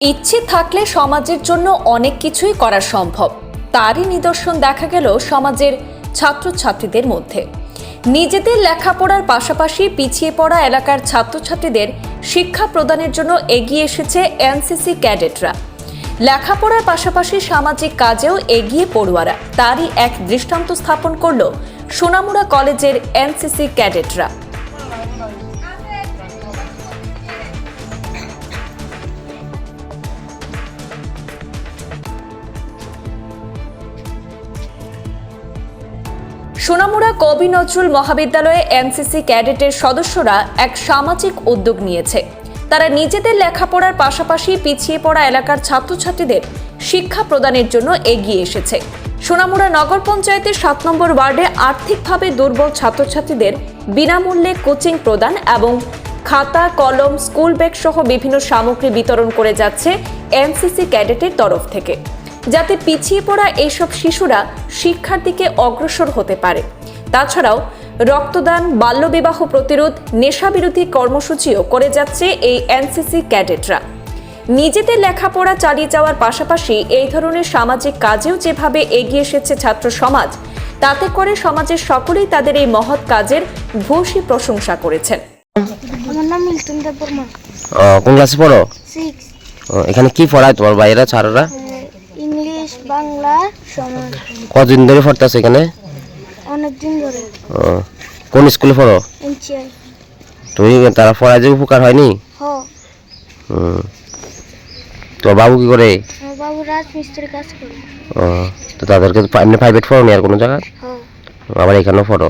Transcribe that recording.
ইচ্ছে থাকলে সমাজের জন্য অনেক কিছুই করা সম্ভব। তারই নিদর্শন দেখা গেল সমাজের ছাত্রছাত্রীদের মধ্যে। নিজেদের লেখাপড়ার পাশাপাশি পিছিয়ে পড়া এলাকার ছাত্রছাত্রীদের শিক্ষা প্রদানের জন্য এগিয়ে এসেছে এনসিসি ক্যাডেটরা। লেখাপড়ার পাশাপাশি সামাজিক কাজেও এগিয়ে পড়ুয়ারা। তারই এক দৃষ্টান্ত স্থাপন করল সোনামুড়া কলেজের এনসিসি ক্যাডেটরা। সোনামুড়া কবি নজরুল মহাবিদ্যালয়ে এনসিসি ক্যাডেটের সদস্যরা এক সামাজিক উদ্যোগ নিয়েছে। তারা নিজেদের লেখাপড়ার পাশাপাশি পিছিয়ে পড়া এলাকার ছাত্রছাত্রীদের শিক্ষা প্রদানের জন্য এগিয়ে এসেছে। সোনামুড়া নগর পঞ্চায়েতের সাত নম্বর ওয়ার্ডে আর্থিকভাবে দুর্বল ছাত্রছাত্রীদের বিনামূল্যে কোচিং প্রদান এবং খাতা, কলম, স্কুল ব্যাগ সহ বিভিন্ন সামগ্রী বিতরণ করে যাচ্ছে এনসিসি ক্যাডেটের তরফ থেকে। যাতে পিছিয়ে পড়া এইসব শিশুরা শিক্ষার দিকে অগ্রসর হতে পারে। তাছাড়াও রক্তদান বাল্যবিবাহ প্রতিরোধ নেশাবিরোধী কর্মসূচিও করে যাচ্ছে এই এনসিসি ক্যাডেটরা। নিজেদের লেখাপড়া চালিয়ে যাওয়ার পাশাপাশি এই ধরনের সামাজিক কাজেও যেভাবে এগিয়ে এসেছে ছাত্র সমাজ তাতে করে সমাজের সকলেই তাদের এই মহৎ কাজের ভূয়সী প্রশংসা করেছেন। আমার নাম মিল্টন দেববর্মা। ও, কোন ক্লাসে পড়ো? সিক্স এখানে কি পড়ায় তোমার বাইরা ছাড়রা? ইংলিশ বাংলা সমাজ। কদিন ধরে পড়তেছে এখানে? অনেক দিন ধরে। কোন স্কুলে পড়ো? তুমি তারা পড়ায় যে উপকার হয়নি? তো বাবু কি করে? বাবু রাজমিস্ত্রি কাজ করে। তো তাদেরকে প্রাইভেট পড়ো নি আর কোনো জায়গায়? আবার এখানেও পড়ো?